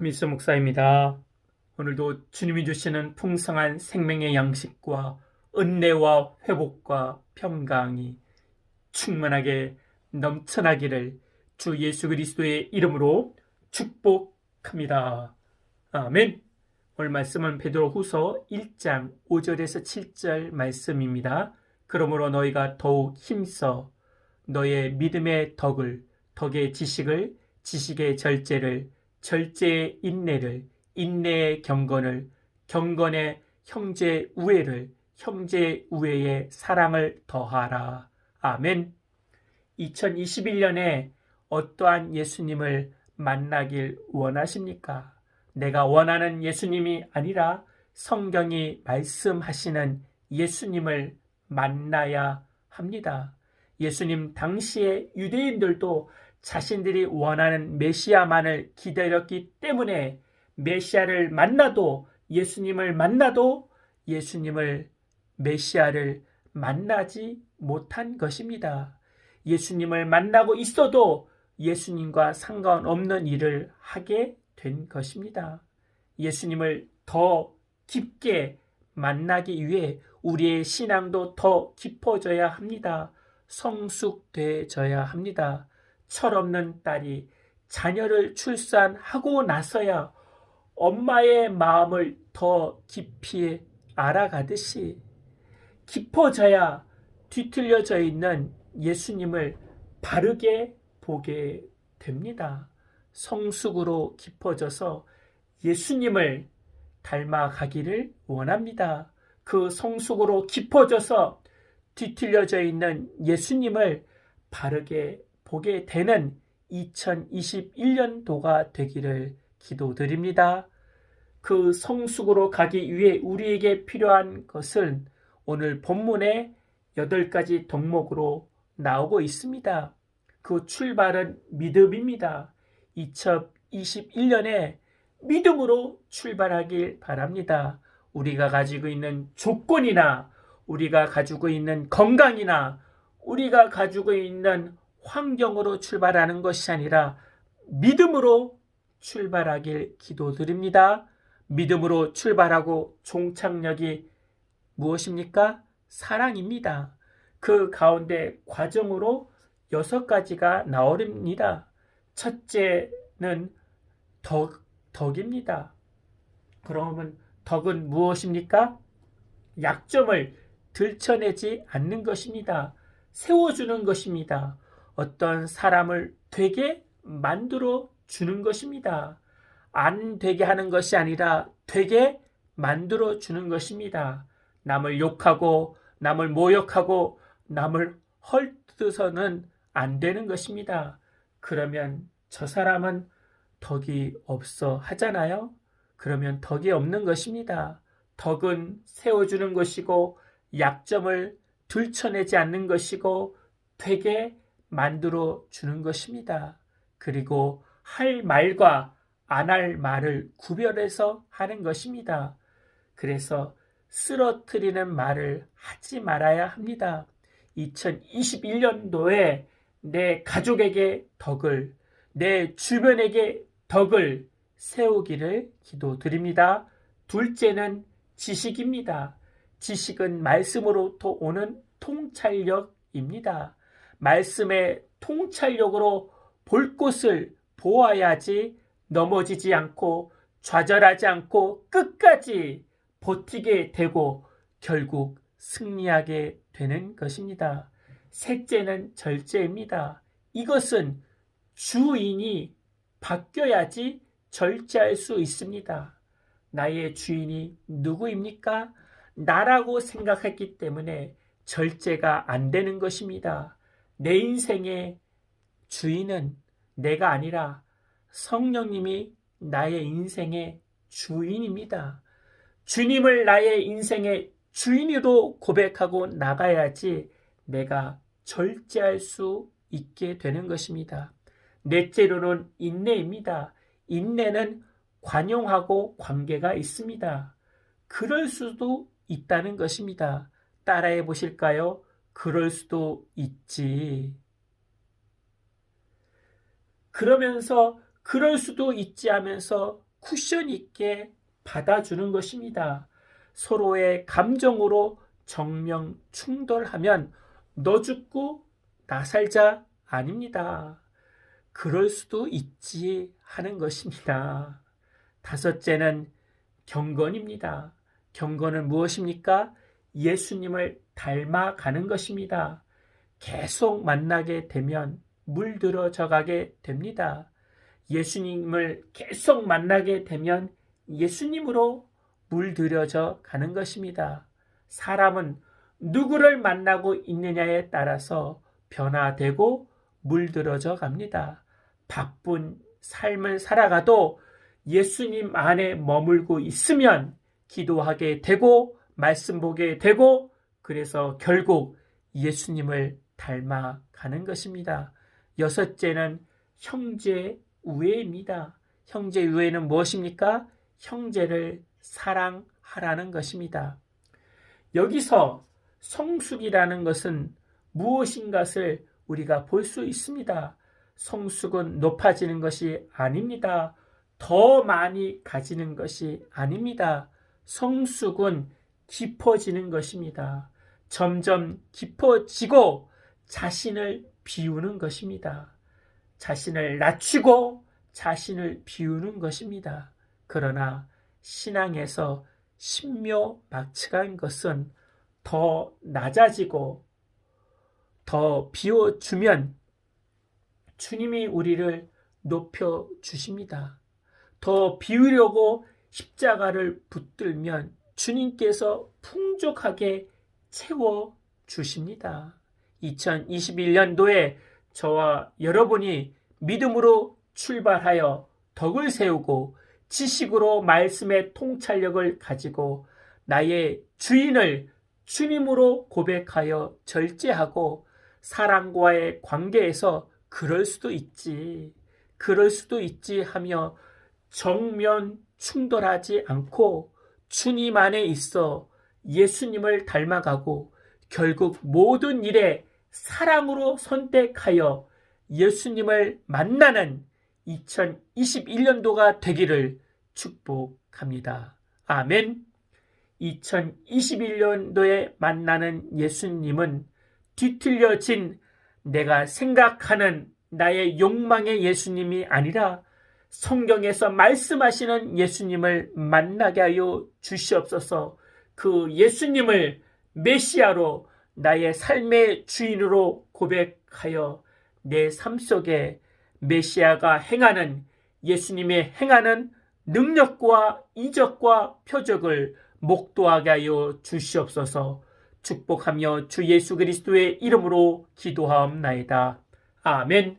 김미수 목사입니다. 오늘도 주님이 주시는 풍성한 생명의 양식과 은혜와 회복과 평강이 충만하게 넘쳐나기를 주 예수 그리스도의 이름으로 축복합니다. 아멘. 오늘 말씀은 베드로후서 1장 5절에서 7절 말씀입니다. 그러므로 너희가 더욱 힘써 너의 믿음의 덕을 덕의 지식을 지식의 절제를 절제의 인내를 인내의 경건을 경건의 형제 우애를 형제 우애의 사랑을 더하라. 아멘. 2021년에 어떠한 예수님을 만나길 원하십니까? 내가 원하는 예수님이 아니라 성경이 말씀하시는 예수님을 만나야 합니다. 예수님 당시의 유대인들도 자신들이 원하는 메시아만을 기다렸기 때문에 메시아를 만나도 예수님을 만나도 예수님을 메시아를 만나지 못한 것입니다. 예수님을 만나고 있어도 예수님과 상관없는 일을 하게 된 것입니다. 예수님을 더 깊게 만나기 위해 우리의 신앙도 더 깊어져야 합니다. 성숙되어져야 합니다. 철없는 딸이 자녀를 출산하고 나서야 엄마의 마음을 더 깊이 알아가듯이 깊어져야 뒤틀려져 있는 예수님을 바르게 보게 됩니다. 성숙으로 깊어져서 예수님을 닮아가기를 원합니다. 그 성숙으로 깊어져서 뒤틀려져 있는 예수님을 바르게 보게 되는 2021년도가 되기를 기도드립니다. 그 성숙으로 가기 위해 우리에게 필요한 것은 오늘 본문의 8가지 덕목으로 나오고 있습니다. 그 출발은 믿음입니다. 2021년에 믿음으로 출발하길 바랍니다. 우리가 가지고 있는 조건이나 우리가 가지고 있는 건강이나 우리가 가지고 있는 환경으로 출발하는 것이 아니라 믿음으로 출발하길 기도드립니다. 믿음으로 출발하고 종착역이 무엇입니까? 사랑입니다. 그 가운데 과정으로 여섯 가지가 나오렵니다. 첫째는 덕, 덕입니다. 그러면 덕은 무엇입니까? 약점을 들춰내지 않는 것입니다. 세워주는 것입니다. 어떤 사람을 되게 만들어 주는 것입니다. 안 되게 하는 것이 아니라 되게 만들어 주는 것입니다. 남을 욕하고 남을 모욕하고 남을 헐뜯어서는 안 되는 것입니다. 그러면 저 사람은 덕이 없어 하잖아요. 그러면 덕이 없는 것입니다. 덕은 세워주는 것이고 약점을 들춰내지 않는 것이고 되게 만들어 주는 것입니다. 그리고 할 말과 안 할 말을 구별해서 하는 것입니다. 그래서 쓰러뜨리는 말을 하지 말아야 합니다. 2021년도에 내 가족에게 덕을, 내 주변에게 덕을 세우기를 기도드립니다. 둘째는 지식입니다. 지식은 말씀으로부터 오는 통찰력입니다. 말씀의 통찰력으로 볼 곳을 보아야지 넘어지지 않고 좌절하지 않고 끝까지 버티게 되고 결국 승리하게 되는 것입니다. 셋째는 절제입니다. 이것은 주인이 바뀌어야지 절제할 수 있습니다. 나의 주인이 누구입니까? 나라고 생각했기 때문에 절제가 안 되는 것입니다. 내 인생의 주인은 내가 아니라 성령님이 나의 인생의 주인입니다. 주님을 나의 인생의 주인으로 고백하고 나가야지 내가 절제할 수 있게 되는 것입니다. 넷째로는 인내입니다. 인내는 관용하고 관계가 있습니다. 그럴 수도 있다는 것입니다. 따라해 보실까요? 그럴 수도 있지. 그러면서 그럴 수도 있지 하면서 쿠션 있게 받아주는 것입니다. 서로의 감정으로 정명 충돌하면 너 죽고 나 살자 아닙니다. 그럴 수도 있지 하는 것입니다. 다섯째는 경건입니다. 경건은 무엇입니까? 예수님을 닮아가는 것입니다. 계속 만나게 되면 물들어져 가게 됩니다. 예수님을 계속 만나게 되면 예수님으로 물들여져 가는 것입니다. 사람은 누구를 만나고 있느냐에 따라서 변화되고 물들어져 갑니다. 바쁜 삶을 살아가도 예수님 안에 머물고 있으면 기도하게 되고 말씀 보게 되고 그래서 결국 예수님을 닮아가는 것입니다. 여섯째는 형제 우애입니다. 형제 우애는 무엇입니까? 형제를 사랑하라는 것입니다. 여기서 성숙이라는 것은 무엇인가를 우리가 볼 수 있습니다. 성숙은 높아지는 것이 아닙니다. 더 많이 가지는 것이 아닙니다. 성숙은 깊어지는 것입니다. 점점 깊어지고 자신을 비우는 것입니다. 자신을 낮추고 자신을 비우는 것입니다. 그러나 신앙에서 신묘 막측한 것은 더 낮아지고 더 비워주면 주님이 우리를 높여 주십니다. 더 비우려고 십자가를 붙들면 주님께서 풍족하게 채워 주십니다. 2021년도에 저와 여러분이 믿음으로 출발하여 덕을 세우고 지식으로 말씀의 통찰력을 가지고 나의 주인을 주님으로 고백하여 절제하고 사랑과의 관계에서 그럴 수도 있지, 그럴 수도 있지 하며 정면 충돌하지 않고 주님 안에 있어 예수님을 닮아가고 결국 모든 일에 사랑으로 선택하여 예수님을 만나는 2021년도가 되기를 축복합니다. 아멘. 2021년도에 만나는 예수님은 뒤틀려진 내가 생각하는 나의 욕망의 예수님이 아니라 성경에서 말씀하시는 예수님을 만나게 하여 주시옵소서 그 예수님을 메시아로 나의 삶의 주인으로 고백하여 내 삶 속에 메시아가 행하는 예수님의 행하는 능력과 이적과 표적을 목도하게 하여 주시옵소서 축복하며 주 예수 그리스도의 이름으로 기도하옵나이다. 아멘.